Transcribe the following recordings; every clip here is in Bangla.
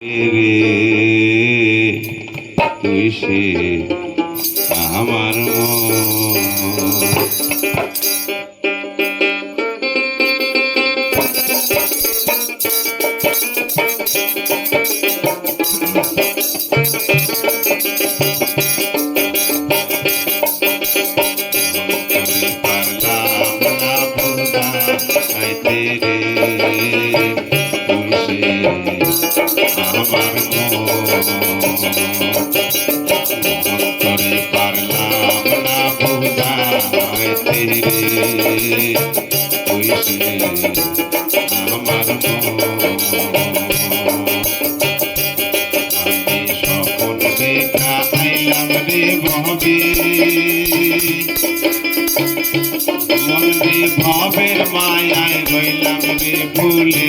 রে তুই সে আমার পারলাম ভবের মায়ায় রইলাম রে ভুলে।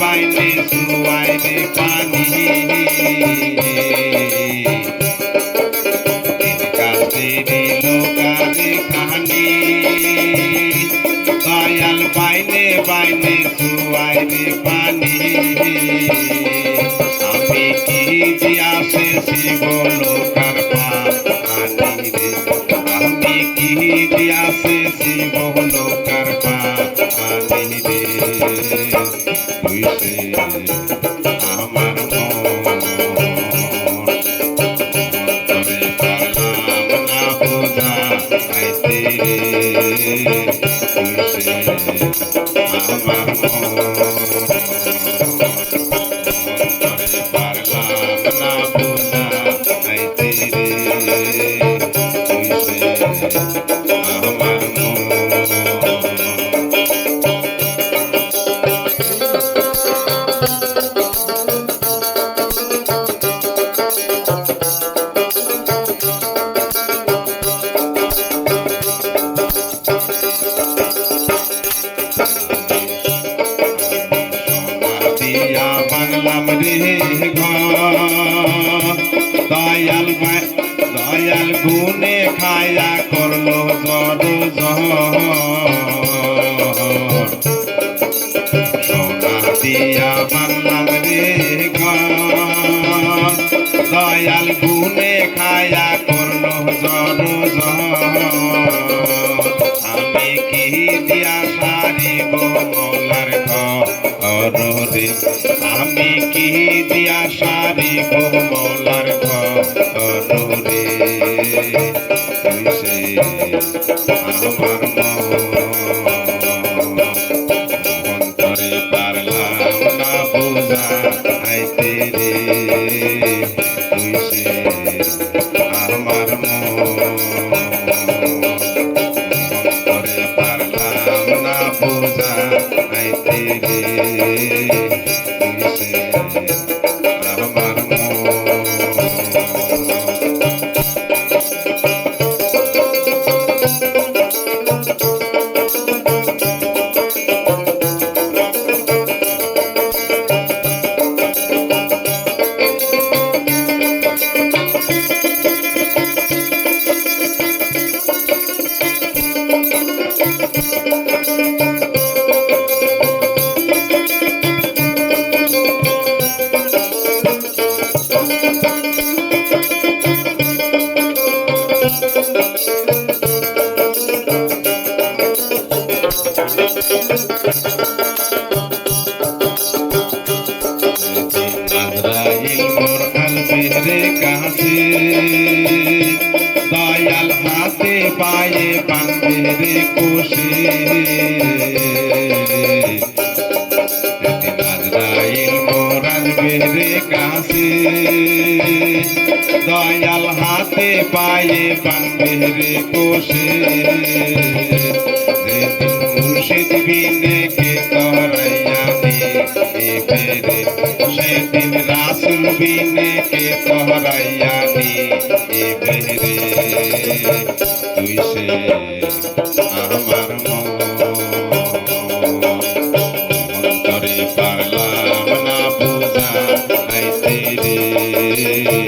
বাইনে বাইনে সুয়াই রে পানি। গাছেরি লোকারে কাহানি দয়াল বাইনে বাইনে সুয়াই রে পানি। আমি কি শিব লোকার দয়াল দয়াল গুনে খায়া করল জড় সোনা দিয়া বাংলাম রে দয়াল গুনে খায়া করল জড় আমি কি দিয়া সারিব মলার ঘর? রে আমি কি দিয়া সারি মলার ঘর? পায়ে বান্দিরে কোষে দয়াল হাতে পায়ে বাঙ্গের কোষে মুর্শিদ বিনে কে করাইয়া ফেরে সেদিন রাসুল বিনে কে করাইয়া ফেরে ಕೈ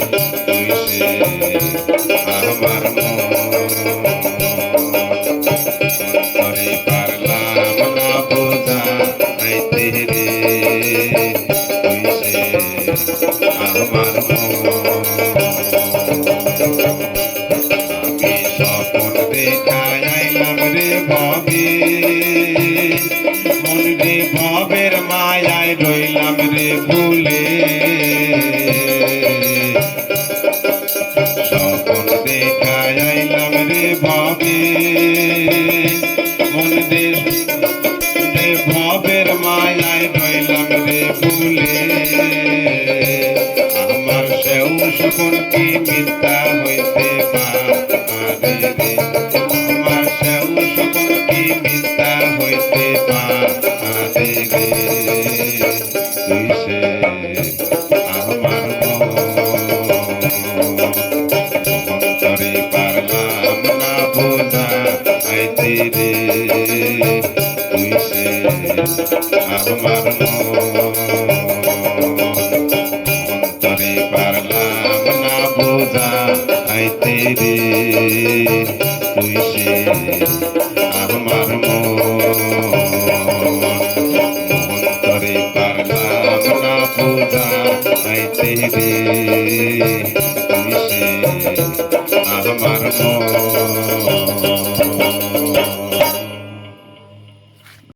ପାରିଲା ପୂଜା ଆଇତିରେ